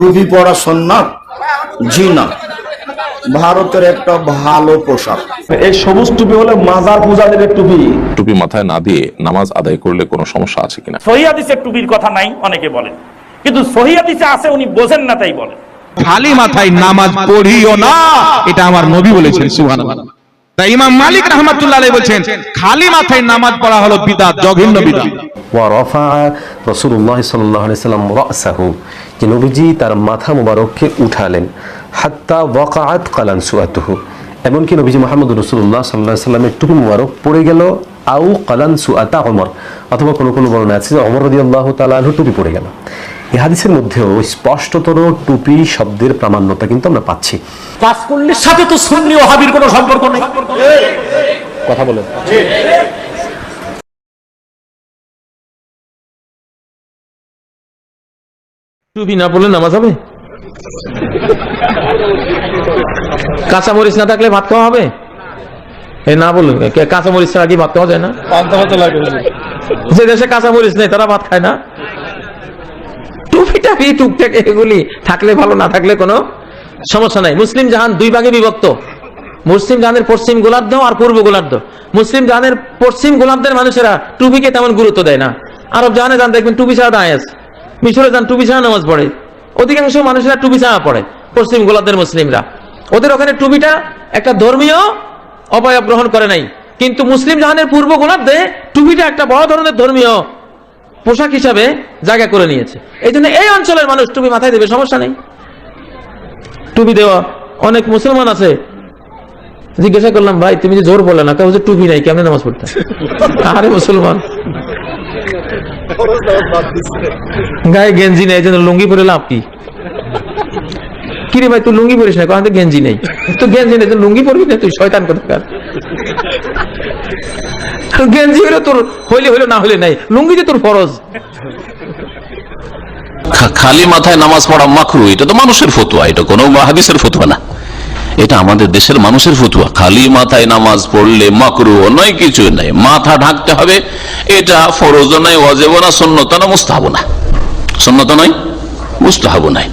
টুপি পরা সন্ন্যাত জি না ভারতের একটা ভালো পোশাক। এই সবুজ টুপি হলে মাজার পূজাদের টুপি। টুপি মাথায় না দিয়ে নামাজ আদায় করলে কোনো সমস্যা আছে কিনা? সহিয়াদিসে টুপির কথা নাই অনেকে বলেন। কিন্তু সহিয়াদিসে আছে উনি বোঝেন না তাই বলেন। খালি মাথায় নামাজ পড়িও না এটা আমার নবী বলেছেন সুবহানাল্লাহ। তাই ইমাম মালিক রহমাতুল্লাহ আলাইহি বলছেন খালি মাথায় নামাজ পড়া হলো বিদআত জঘন্য বিদআত ওয়ারফা রসুল্লাহ সাল্লাম রাসাহু যে নবীজি তার মাথা মুবারককে উঠালেন হাত্তা ওয়াকাত কালান সুয়াতুহু। এমনকি নবীজি মোহাম্মদ রসুল্লাহ সাল্লাহ সাল্লামের টুপি মুবারক পড়ে গেল আউ কালান সুয়াতা অমর অথবা কোনো কোনো বর্ণনা আছে যে অমর রদি আল্লাহ তালাহ টুপি পড়ে গেল। এই হাদিসের মধ্যেও স্পষ্টতর টুপি শব্দের প্রামাণ্যতা কিন্তু আমরা পাচ্ছি। কাজ করলে সাথে তো সুন্নি ও হাবির কোনো সম্পর্ক নেই। কথা বলেন। টুপি না পড়লে নামাজ হবে? কাঁচা মরিচ না থাকলে ভাত খাওয়া হবে? এ না বলুন কাঁচা মরিচ ছাড়া কি ভাত খাওয়া যায় না? যে দেশে কাঁচা মরিচ নেই তারা ভাত খায় না? টাপি টুকটাক এগুলি থাকলে ভালো, না থাকলে কোনো সমস্যা নাই। মুসলিম জাহান দুই ভাগে বিভক্ত। মুসলিম জাহানের পশ্চিম গোলার্ধ আর পূর্ব গোলার্ধ। মুসলিম জাহানের পশ্চিম গোলার্ধের মানুষেরা টুপিকে তেমন গুরুত্ব দেয় না। আরব জাহানে যান দেখবেন টুপি ছাড়া দাঁড়ায় মিশরে যান টুপি ছাড়া নামাজ পড়ে। অধিকাংশ মানুষেরা টুপি ছাড়া পড়ে, পশ্চিম গোলার্ধের মুসলিমরা। ওদের ওখানে টুপিটা একটা ধর্মীয় অবয়ব গ্রহণ করে নাই। কিন্তু মুসলিম জাহানের পূর্ব গোলার্ধে টুপিটা একটা বড় ধরনের ধর্মীয় পোশাক হিসাবে জায়গা করে নিয়েছে। এই জন্য এই অঞ্চলের মানুষ টুপি মাথায় দেবে, সমস্যা নেই। টুপি দেওয়া, অনেক মুসলমান আছে। জিজ্ঞাসা করলাম, ভাই, তুমি যে জোর বললে না কেউ টুপি নাই, কেমন নামাজ পড়তে? আরে মুসলমান। গায়ে গেঞ্জি নেই জন্য লুঙ্গি পরে লাভ কি? কিরে ভাই, তুই লুঙ্গি পরিস না? কারণ গেঞ্জি নেই। তো গেঞ্জি নেই তুই লুঙ্গি পরবি না তুই? শয়তান কোথাকার? গেঞ্জি হইলে তোর, হইলে হইলে, না হইলে নাই। লুঙ্গি যে তোর ফরজ। খালি মাথায় নামাজ পড়া মাকরু, এটা তো মানুষের ফতুয়া, এটা কোনো হাদিসের ফতুয়া না। এটা আমাদের দেশের মানুষের ফতুয়া। খালি মাথায় নামাজ পড়লে মাকরু নয় কিছু নাই মাথা ঢাকতে হবে, এটা ফরজ নয় অজেব না সন্ন্যত না মুস্তাহাব না। সন্ন্যত নয় মুস্তাহাব নাই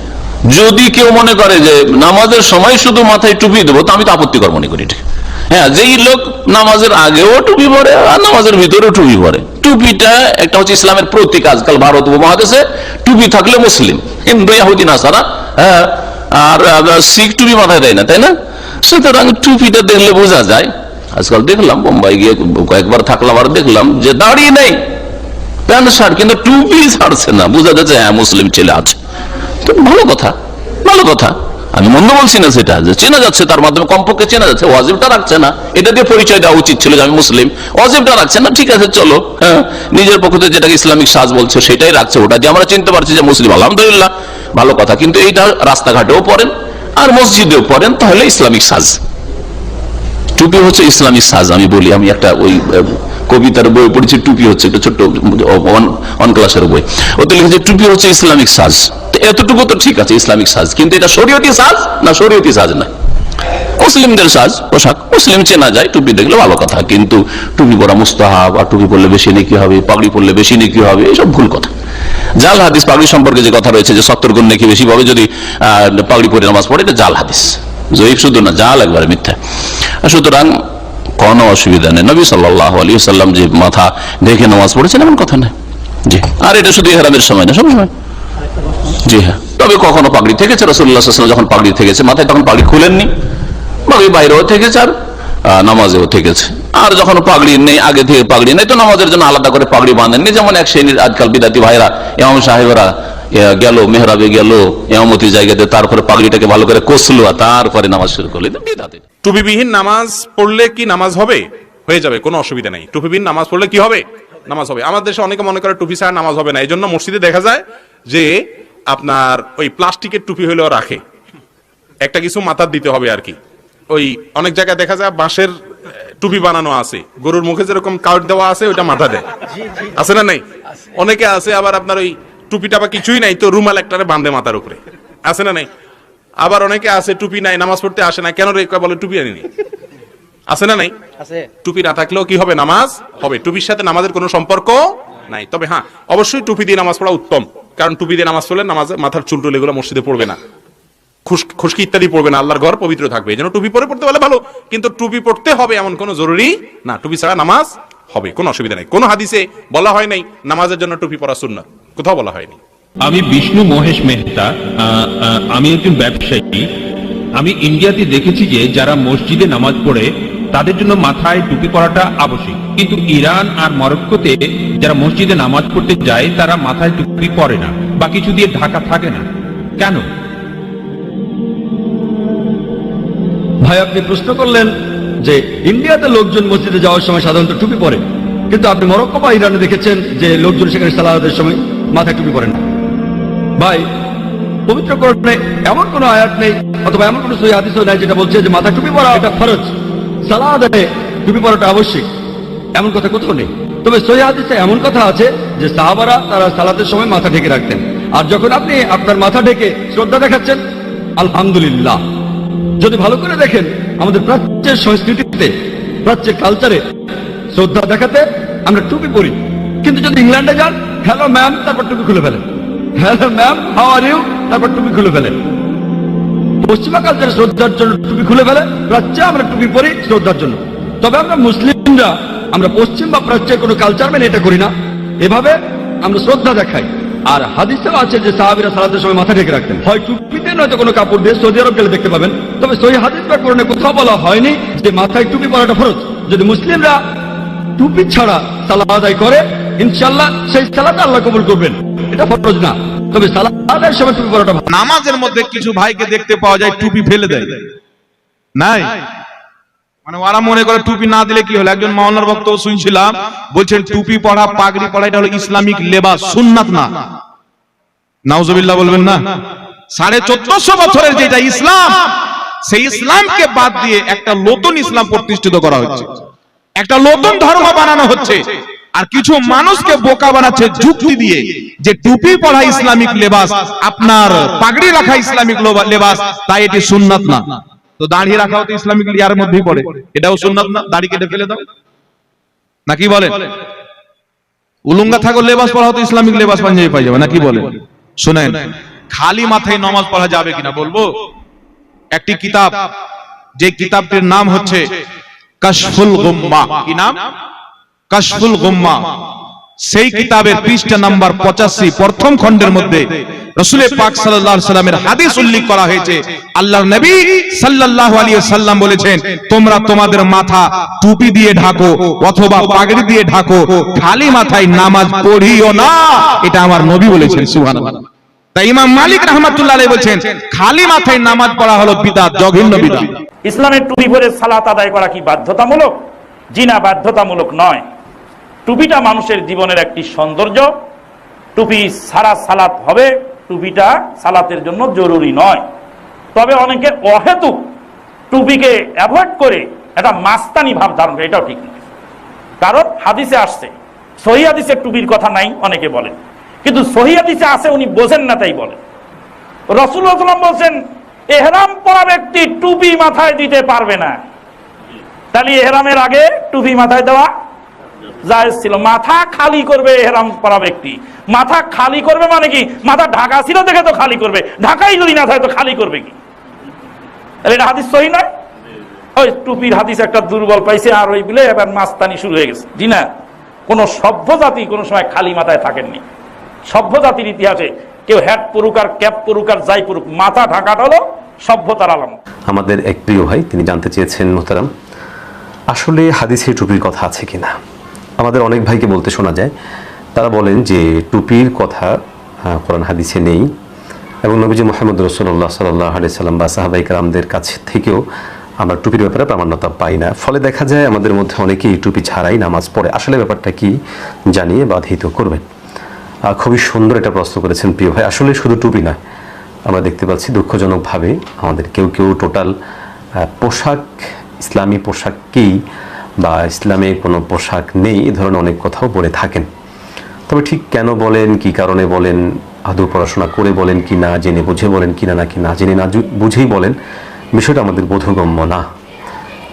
যদি কেউ মনে করে যে নামাজের সময় শুধু মাথায় টুপি দেবো, তো আমি তো আপত্তিকর মনে করি এটা। হ্যাঁ যেই লোক নামাজের আগেও টুপি পরে আর নামাজের ভিতরেও টুপি পরে। টুপিটা একটা হচ্ছে ইসলামের প্রতীক আজকাল ভারত উপমহাদেশে, টুপি থাকলে মুসলিম, হিন্দু ইয়াহুদি নাসারা হ্যাঁ আর শিখ টুপি মাথায় দেয় না, তাই না? সুতরাং টুপিটা দেখলে বোঝা যায়। আজকাল দেখলাম, বোম্বাই গিয়ে কয়েকবার থাকলাম আর দেখলাম যে দাঁড়িয়ে নেই, প্যান্ট, শার্ট, কিন্তু টুপি ছাড়ছে না। বোঝা যাচ্ছে হ্যাঁ মুসলিম ছেলে আছে। তো ভালো কথা ভালো কথা। আমি মন্দ বলছি না সেটা, যে চেনা যাচ্ছে, তার মাধ্যমে কমপক্ষে চেনা যাচ্ছে, ওয়াজিবটা রাখছে না। এটা দিয়ে পরিচয় দেওয়া উচিত ছিল যে আমি মুসলিম। ওয়াজিবটা রাখছে না, ঠিক আছে, চলো হ্যাঁ নিজের পক্ষ থেকে যেটাকে ইসলামিক সাজ বলছে, সেটাই রাখছে, ওটা দিয়ে আমরা চিনতে পারছি যে মুসলিম, আলহামদুলিল্লাহ, ভালো কথা। কিন্তু এইটা রাস্তাঘাটেও পড়েন, আর মসজিদেও পড়েন, তাহলে ইসলামিক সাজ। টুপি হচ্ছে ইসলামিক সাজ, আমি বলি, আমি একটা ওই কবিতার বই পড়েছি, টুপি হচ্ছে, একটা ছোট্ট অন ক্লাসের বই। ওতে লিখেছে, টুপি হচ্ছে ইসলামিক সাজ। এতটুকু তো ঠিক আছে, ইসলামিক সাজ। কিন্তু এটা শরীয়তি সাজ না শরীয়তি সাজ না? মুসলিমদের সাজ, পোশাক। মুসলিম চেনা যায়, টুপি দেখলে ভালো কথা। কিন্তু টুপি পরা মুস্তাহাব আর টুপি পরলে বেশি নাকি হবে, পাগড়ি পরলে বেশি নাকি হবে, এসব ভুল কথা। জাল হাদিস পাগড়ি সম্পর্কে যে কথা রয়েছে যে সত্তর গুণ নাকি বেশি পাবে যদি পাগড়ি পরে নামাজ পড়ে, এটা জাল হাদিস। জয়ীফ শুধু না, জাল একবারে মিথ্যা। সুতরাং কোনো অসুবিধা নেই। নবী সাল্লাহ আলী সাল্লাম যে মাথা দেখে নামাজ পড়েছেন, এমন কথা নেই জি। আর এটা শুধু ইহরামের সময় না, সব সময়। জি হ্যাঁ। তবে কখনো পাগড়ি থেকেছে? রসুল্লাহ যখন পাগড়ি থেকেছে মাথায় তখন পাগড়ি খুলেননি। পাগড়ি বাইরেও থেকেছে আর নামাজেও থেকেছে। আর যখন পাগড়ি নেই আগে থেকে পাগড়ি নেই তো নামাজের জন্য আলাদা করে পাগড়ি বাঁধেননি। যেমন এক শ্রেণির আজকাল বিদাতি ভাইরা এমাম সাহেবরা গেল মেহরাবে গেল এমামতি জায়গাতে তারপরে পাগড়িটাকে ভালো করে কষলো আর তারপরে নামাজ শুরু করল। বিদাতি। টুপিবিহীন নামাজ পড়লে কি নামাজ হবে? হয়ে যাবে কোনো অসুবিধা নেই। টুপিবিহীন নামাজ পড়লে কি হবে? নামাজ হবে। আমাদের দেশে অনেকে মনে করে টুপি ছাড়া নামাজ হবে না। এই জন্য মসজিদে দেখা যায় যে আপনার ওই প্লাস্টিকের টুপি হইলেও রাখে। একটা কিছু মাথার দিতে হবে আর কি। ওই অনেক জায়গায় দেখা যায় বাঁশের টুপি বানানো আছে। গরুর মুখে যেরকম কাউট দেওয়া আছে ওইটা মাথা দেয়। আছে না নাই? অনেকে আছে আবার আপনার ওই টুপিটা বা কিছুই নাই তো রুমাল একটারে বাঁধে মাথার উপরে। আছে না নাই? আবার অনেকে আছে টুপি নাই নামাজ পড়তে আসে না কেন রে? বলে টুপি আনিনি আছে না নাই? টুপি না থাকলেও কি হবে? নামাজ হবে। টুপির সাথে নামাজের কোনো সম্পর্ক নাই। তবে হ্যাঁ অবশ্যই টুপি দিয়ে নামাজ পড়া উত্তম। কারণ টুপি দিয়ে নামাজ পড়লে নামাজ মাথার চুল টুল এগুলো মসজিদে পড়বে না। খুশকি ইত্যাদি পড়বে না, আল্লাহর ঘর পবিত্র থাকবে। জন্য টুপি পরে পড়তে পারলে ভালো, কিন্তু টুপি পড়তে হবে এমন কোনো জরুরি না। টুপি ছাড়া নামাজ হবে, কোনো অসুবিধা নেই। কোনো হাদিসে বলা হয় নাই, নামাজের জন্য টুপি পরা সুন্নাত। কোথাও বলা হয়নি। আমি বিষ্ণু মহেশ মেহতা আমি একজন ব্যবসায়ী। আমি ইন্ডিয়াতে দেখেছি যে যারা মসজিদে নামাজ পড়ে তাদের জন্য মাথায় টুপি পরাটা আবশ্যিক। কিন্তু ইরান আর মরক্কোতে যারা মসজিদে নামাজ পড়তে যায়, তারা মাথায় টুপি পরে না, বা কিছু দিয়ে ঢাকা থাকে না। কেন? ভাই, আপনি প্রশ্ন করলেন যে ইন্ডিয়াতে লোকজন মসজিদে যাওয়ার সময় সাধারণত টুপি পরে। কিন্তু আপনি মরক্কো বা ইরানে দেখেছেন যে লোকজন সেখানে সালাদের সময় মাথায় টুপি পরেন না। ভাই, পবিত্র করণে এমন কোনো আয়াত নেই, অথবা এমন কোনো সহি হাদিসও নাই যেটা বলছে যে মাথা টুপি পরা এটা ফরজ। সালাদে টুপি পরাটা আবশ্যিক। এমন কথা কোথাও নেই। তবে সহি এমন কথা আছে যে সাহাবারা তারা সালাতের সময় মাথা ঢেকে রাখতেন। আর যখন আপনি আপনার মাথা ঢেকে শ্রদ্ধা দেখাচ্ছেন, আলহামদুলিল্লাহ। যদি ভালো করে দেখেন, আমাদের প্রাচ্যের সংস্কৃতিতে, প্রাচ্যের কালচারে শ্রদ্ধা দেখাতে আমরা টুপি পরি। কিন্তু যদি ইংল্যান্ডে যান হ্যালো ম্যাম তারপর টুপি খুলে ফেলেন। Hello ma'am how are you তারপর টুপি খুলে ফেলেন। পশ্চিমা কালচারে শ্রদ্ধার জন্য টুপি খুলে ফেলে প্রাচ্যে আমরা টুপি পরি শ্রদ্ধার জন্য। তবে আমরা মুসলিমরা, আমরা পশ্চিম বা প্রাচ্যের কোনো কালচার মেনে এটা করি না। এভাবে আমরা শ্রদ্ধা দেখাই। আর হাদিসেও আছে যে সাহাবিরা সালাতের সময় মাথা ঢেকে রাখতেন। হয় টুপিতে নয়তো কোনো কাপড় দিয়ে সৌদি আরব গেলে দেখতে পাবেন। তবে সহি হাদিস বা কোরআনে কোথাও বলা হয়নি যে মাথায় টুপি পরাটা ফরজ। যদি মুসলিমরা টুপি ছাড়া সালাদ আদায় করে ইনশাল্লাহ সেই সালাদ আল্লাহ কবুল করবেন। এটা ফরজ না। সালাদ সময় টুপি পরাটা নামাজের মধ্যে কিছু ভাইকে দেখতে পাওয়া যায় টুপি ফেলে দেয়। নাই? মানে ওরা মনে করে টুপি না দিলে কি হলো? একজন শুনছিলাম, বলছেন, টুপি পড়া, পাগড়ি পড়া, এটা হলো ইসলামিক লেবাস, সুন্নাত না। বলবেন না। সাড়ে চোদ্দশো বছরের যেটা ইসলাম, সেই ইসলামকে বাদ দিয়ে একটা নতুন ইসলাম প্রতিষ্ঠিত করা হচ্ছে। একটা নতুন ধর্ম বানানো হচ্ছে। আর কিছু মানুষকে বোকা বানাচ্ছে যুক্তি দিয়ে যে টুপি পড়া ইসলামিক লেবাস, আপনার পাগড়ি রাখা ইসলামিক লেবাস, তাই এটি সুন্নাত না। তো দাড়ি রাখাও তো ইসলামিক ইয়ার মধ্যেই পড়ে। এটাও সুন্নাত না? দাড়ি কেটে ফেলে দাও। নাকি বলেন? উলুঙ্গা থাকো লেবাস পড়া তো ইসলামিক লেবাস পাঞ্জাবি পাই যাবে নাকি বলেন? শুনেন, খালি মাথায় নামাজ পড়া যাবে কিনা বলব? একটি কিতাব, যে কিতাবটির নাম হচ্ছে কাশফুল গুম্মা। কি নাম? কাশফুল গুম্মা। সেই কিতাবের পৃষ্ঠা নাম্বার পঁচাশি, প্রথম খণ্ডের মধ্যে রসুলের পাক সাল্লাল্লাহু সাল্লামের হাদিস উল্লেখ করা হয়েছে। আল্লাহর নবী সাল্লাল্লাহু আলাইহি সাল্লাম বলেছেন, তোমরা তোমাদের মাথা টুপি দিয়ে ঢাকো অথবা পাগড়ি দিয়ে ঢাকো, খালি মাথায় নামাজ পড়িও না। এটা আমার নবী বলেছেন বিদআত ইসলামের টুপি পরে সালাত আদায় করা কি বাধ্যতামূলক? জি না বাধ্যতামূলক নয়। টুপিটা মানুষের জীবনের একটি সৌন্দর্য। টুপি সারা সালাত হবে, টুপিটা সালাতের জন্য জরুরি নয়। তবে অনেকে অহেতুক টুপিকে অ্যাভয়েড করে একটা মাস্তানি ভাব ধারণ করে, এটাও ঠিক নয়। কারণ হাদিসে আসছে, সহি টুপির কথা নাই, অনেকে বলেন। কিন্তু সহি আছে, উনি বোঝেন না, তাই বলেন। রসুল্লাহ সাল্লাম বলছেন, এহরাম পরা ব্যক্তি টুপি মাথায় দিতে পারবে না। তাহলে এহরামের আগে টুপি মাথায় দেওয়া জায়েজ ছিল। মাথা খালি করবে ব্যক্তি। মাথা খালি করবে মানে কি? মাথা ঢাকা ছিল দেখে তো খালি করবে। ঢাকাই যদি না থাকে তো খালি করবে কি? এটা হাদিস সহি নয়? ওই টুপির হাদিস একটা দুর্বল পাইছে আর ওই বলে এবার মাস্তানি শুরু হয়ে গেছে। জি না? কোন সভ্য জাতি কোনো সময় খালি মাথায় থাকেননি। সভ্য জাতির ইতিহাসে কেউ হ্যাট পড়ুক আর ক্যাপ পড়ুক আর যাই পড়ুক মাথা ঢাকাটা হলো সভ্যতার আলাম আমাদের এক প্রিয় ভাই, তিনি জানতে চেয়েছেন, মোহতারাম, আসলে হাদিসে টুপির কথা আছে কিনা? আমাদের অনেক ভাইকে বলতে শোনা যায়। তারা বলেন যে, টুপির কথা কোরআন হাদিসে নেই এবং নবীজি মোহাম্মদ রসুল্লাহ সাল্লাহ আলি সাল্লাম বা সাহাবাই কালামদের কাছ থেকেও আমরা টুপির ব্যাপারে প্রামাণ্যতা পাই না। ফলে দেখা যায় আমাদের মধ্যে অনেকেই টুপি ছাড়াই নামাজ পড়ে। আসলে ব্যাপারটা কি জানিয়ে বাধিত করবেন। খুবই সুন্দর এটা প্রশ্ন করেছেন প্রিয় ভাই। আসলে শুধু টুপি নয়, আমরা দেখতে পাচ্ছি দুঃখজনকভাবে আমাদের কেউ কেউ টোটাল পোশাক, ইসলামী পোশাককেই বা ইসলামে কোনো পোশাক নেই এ ধরনের অনেক কথাও বলে থাকেন। তবে ঠিক কেন বলেন, কি কারণে বলেন, আদৌ পড়াশোনা করে বলেন কি না, জেনে বুঝে বলেন কি না, নাকি না জেনে না বুঝেই বলেন, বিষয়টা আমাদের বোধগম্য না।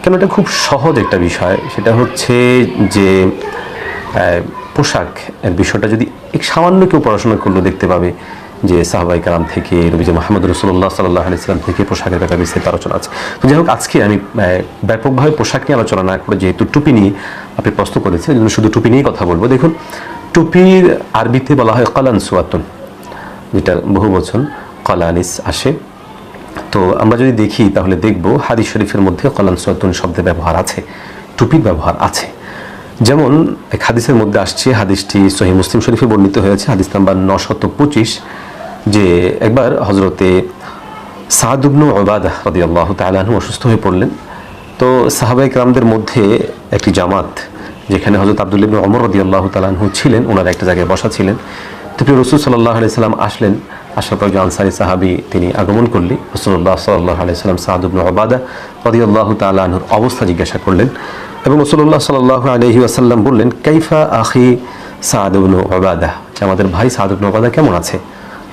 কেন এটা খুব সহজ একটা বিষয়, সেটা হচ্ছে যে পোশাক বিষয়টা যদি এক সামান্য কেউ পড়াশোনা করলেও দেখতে পাবে যে সাহবাই কালাম থেকে, নবীজি মোহাম্মদ রসুল্লাহ সাল্লাহ আলাইসালাম থেকে পোশাকের ব্যাপারে বিস্তারিত আলোচনা আছে। তো যাই হোক, আজকে আমি ব্যাপকভাবে পোশাক নিয়ে আলোচনা না করে যেহেতু টুপি নিয়ে আপনি প্রশ্ন করেছেন জন্য শুধু টুপি নিয়েই কথা বলব। দেখুন টুপির আরবিতে বলা হয় কলান সুয়াতুন, যেটা বহু বচন কলানিস আসে। তো আমরা যদি দেখি, তাহলে দেখব হাদিস শরীফের মধ্যে কলান সুয়াতুন শব্দের ব্যবহার আছে, টুপির ব্যবহার আছে। যেমন, এক হাদিসের মধ্যে আসছে, হাদিসটি সহি মুসলিম শরীফে বর্ণিত হয়েছে, হাদিস নাম্বার নশত পঁচিশ। যে একবার হজরতে সাহাদুবনু ওবাদা রদি আল্লাহ তালাহু অসুস্থ হয়ে পড়লেন। তো সাহাবাইক রামদের মধ্যে একটি জামাত, যেখানে হজরত আবদুল্লিবিন অমর রদি আল্লাহ তালাহু ছিলেন ওনারা একটা জায়গায় বসা ছিলেন। তো প্রিয় রসুল সাল্লাহ আলাইসাল্লাম আসলেন, আসার পর আনসারি সাহাবি তিনি আগমন করলি রসুল্লাহ সাল্লাহ আলাইসাল্লাম সাহাদুবনু ওবাদা রদি আল্লাহ তালাহুর অবস্থা জিজ্ঞাসা করলেন এবং রসুল্লাহ সাল্লাহ আলহি আসাল্লাম বললেন, কাইফা আখি সাহাদুবনু ওবাদা যে আমাদের ভাই সাহাদুবনু ওবাদা কেমন আছে?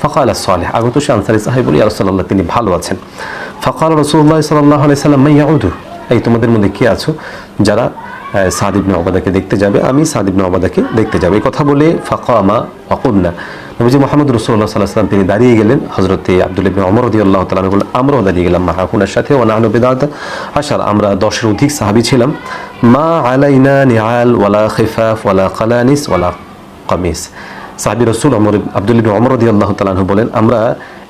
ফকাল সালেহ আগত সে আনসারি সাহেব বলি আলসাল্লাহ তিনি ভালো আছেন। ফকাল রসুল্লাহ সাল্লাহ সাল্লাম মাইয়াউদু এই তোমাদের মধ্যে কে আছো? যারা সাদিব অবাদাকে দেখতে যাবে, আমি সাদিবনে অবাদাকে দেখতে যাব। এই কথা বলে ফাঁকা আমা অকন্যা নবীজি মোহাম্মদ রসুল্লাহ সাল্লাহ সাল্লাম, তিনি দাঁড়িয়ে গেলেন হজরতে আব্দুল ইবিন অমর রদি আল্লাহ তালা বললেন আমরাও দাঁড়িয়ে গেলাম মাহাকুনার সাথে ও নাহন বেদাত? আসার আমরা দশের অধিক সাহাবি ছিলাম, মা আলাইনা নিহাল ওয়ালা খিফাফ ওয়ালা কালানিস ওয়ালা কামিস। সাহাবি রসুল অমর আব্দুল ইবিন অমর রদি আল্লাহ তালাহ বলেন, আমরা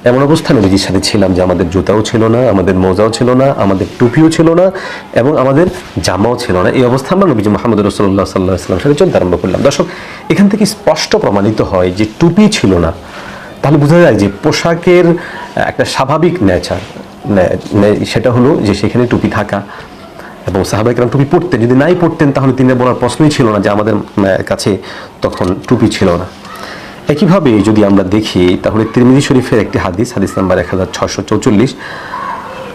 এমন অবস্থানে নবীজির সাথে ছিলাম যে আমাদের জুতাও ছিল না, আমাদের মোজাও ছিল না, আমাদের টুপিও ছিল না এবং আমাদের জামাও ছিল না। এই অবস্থা আমরা নবীজি মোহাম্মদ রসুল্লাহ সাল্লাহ সাল্লাম সাথে চলতে আরম্ভ করলাম। দর্শক, এখান থেকে স্পষ্ট প্রমাণিত হয় যে টুপি ছিল না। তাহলে বোঝা যায় যে পোশাকের একটা স্বাভাবিক নেচার সেটা হলো যে সেখানে টুপি থাকা। এবং সাহাবাইকরাম টুপি পড়তেন যদি নাই পড়তেন তাহলে তিনি বলার প্রশ্নই ছিল না যে আমাদের কাছে তখন টুপি ছিল না। একইভাবে যদি আমরা দেখি, তাহলে তিরমিজি শরীফের একটি হাদিস হাদিস নাম্বার এক হাজার ছশো চৌচল্লিশ।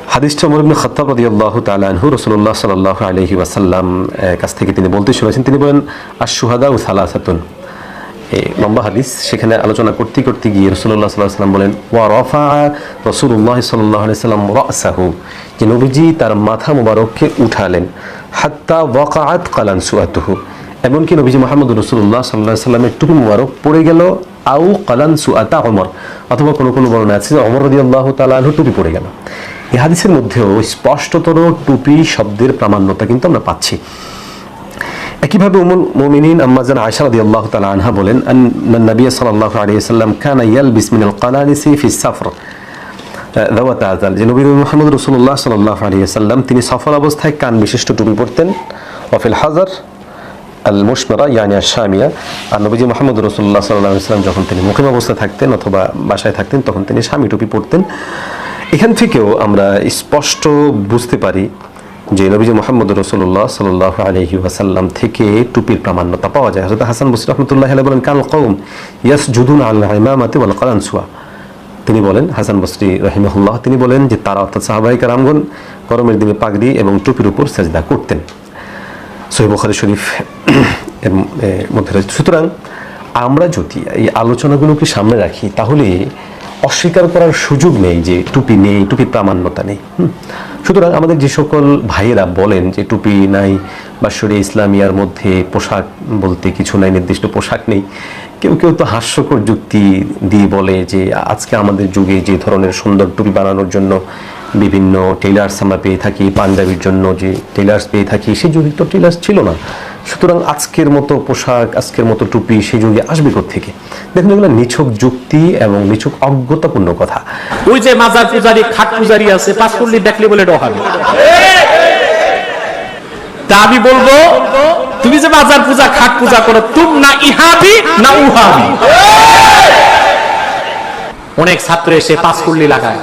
হাদিসটা ওমর ইবনে খাত্তাব রাদিয়াল্লাহু তাআলা আনহু রাসূলুল্লাহ সাল্লাল্লাহু আলাইহি ওয়াসাল্লাম কাছ থেকে তিনি বলতে শুনেছেন। তিনি বলেন, আশ-শুহাদা ও সালাসাতুন। এই লম্বা হাদিস। সেখানে আলোচনা করতে করতে গিয়ে রসুল্লাহ সাল্লাহ সাল্লাম বলেন, ওয়া রফা রসুল্লাহ সাল্লাহ সাল্লাম রাসাহু যে নবীজি তার মাথা মুবারককে উঠালেন। হাত্তা ওয়াকাআত কালান সুয়াতুহু। এমনকি নবীজি মোহাম্মদ রসুল্লাহ সাল্লাহ সাল্লামের টুপি মুবারক পড়ে গেল, আউ কালান সুআতা অমর অথবা কোনো কোনো বর্ণনা আছে যে অমর রদি তালাহু টুপি পড়ে গেল। এই হাদিসের মধ্যেও স্পষ্টতর টুপি শব্দের প্রামাণ্যতা কিন্তু আমরা পাচ্ছি। একইভাবে উমুল মুমিনিন আম্মাজান আয়েশা আল্লাহ তালা আনহা বলেন নবী সাল্লাল্লাহু আলাইহি ওয়াসাল্লাম কানা ইয়ালবিস মিনাল কালানিসি ফি সাফর। দাওয়াত আজাল যে নবী মুহাম্মদ রাসূলুল্লাহ সাল্লাল্লাহু আলাইহি ওয়াসাল্লাম তিনি সফল অবস্থায় কান বিশিষ্ট টুপি পরতেন। ওয়াফিল হাজার আল ইয়ানি শামিয়া আর নবীজি মোহাম্মদ রসুল্লাহ সাল্লাহ ইসলাম যখন তিনি মুখিম অবস্থায় থাকতেন অথবা বাসায় থাকতেন, তখন তিনি স্বামী টুপি পরতেন। এখান থেকেও আমরা স্পষ্ট বুঝতে পারি যে নবীজি মোহাম্মদ রসুল্লাহ সাল্লাহ আলহি ওয়াসাল্লাম থেকে টুপির প্রামাণ্যতা পাওয়া যায়। হজরত হাসান বসির রহমতুল্লাহ বলেন, কাল কৌম ইয়াস জুদুন আল্লাহ ইমামাতে ওয়াল কালানসুয়া তিনি বলেন, হাসান বসরি রহিমহুল্লাহ, তিনি বলেন যে তারা অর্থাৎ সাহাবাই কারামগন গরমের দিনে পাগড়ি এবং টুপির উপর সেজদা করতেন। সহিহ বুখারী শরীফ এর মধ্যে রয়েছে। সুতরাং আমরা যদি এই আলোচনাগুলোকে সামনে রাখি তাহলে অস্বীকার করার সুযোগ নেই যে টুপি নেই টুপির প্রামাণ্যতা নেই সুতরাং আমাদের যে সকল ভাইয়েরা বলেন যে টুপি নাই বা শরীর ইসলামিয়ার মধ্যে পোশাক বলতে কিছু নাই, নির্দিষ্ট পোশাক নেই, কেউ কেউ তো হাস্যকর যুক্তি দিয়ে বলে যে আজকে আমাদের যুগে যে ধরনের সুন্দর টুপি বানানোর জন্য বিভিন্ন টেলার্স আমরা পেয়ে থাকি, পাঞ্জাবির জন্য যে টেলার্স পেয়ে থাকি সেই যুগে তো টেলার্স ছিল না। সুতরাং আজকের মতো পোশাক, আজকের মতো টুপি সেই যুগে আসবে থেকে দেখুন, এগুলো নিছক যুক্তি এবং নিছক অজ্ঞতাপূর্ণ কথা। ওই যে মাজার পূজারি, খাট পূজারি আছে, পাঁচ করলি দেখলে বলে ডহাবে তা আমি বলব, তুমি যে মাজার পূজা, খাট পূজা করো, তুম না ইহাবি, না উহাবি। অনেক ছাত্র এসে পাঁচ করলি লাগায়।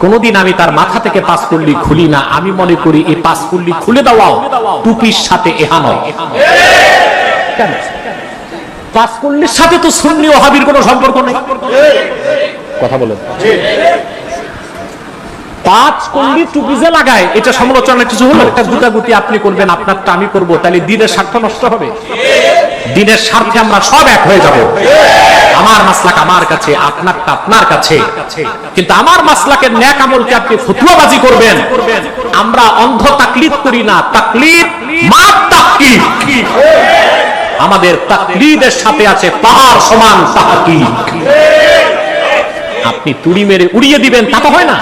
কোনদিন আমি তার মাথা থেকে পাঁচ কুল্লি খুলি না। আমি মনে করি এই পাঁচ কুল্লি খুলে দেওয়াও টুপির সাথে এহা নয়। কেন? পাঁচ কুল্লির সাথে তো সুন্নি ও হাবির কোনো সম্পর্ক নেই। কথা বলেন। পাঁচ কুল্লি টুপি যে লাগায়, এটা সমালোচনা কিছু হলো? একটা গুতাগুতি আপনি করবেন, আপনারটা আমি করব, তাহলে দিনের স্বার্থ নষ্ট হবে? দিনের স্বার্থে আমরা সব এক হয়ে যাব। আমার মাসলাক আমার কাছে আপনারটা আপনার কাছে। কিন্তু আমার মাসলাকের ন্যাক আমলকে আপনি ফতুয়াবাজি করবেন। আমরা অন্ধ তাকলিদ করি না। তাকলিদ মা তাকলিদ। আমাদের তাকলিদের সাথে আছে পাহাড় সমান তাহাকি আপনি তুড়ি মেরে উড়িয়ে দিবেন, তা তো হয় না।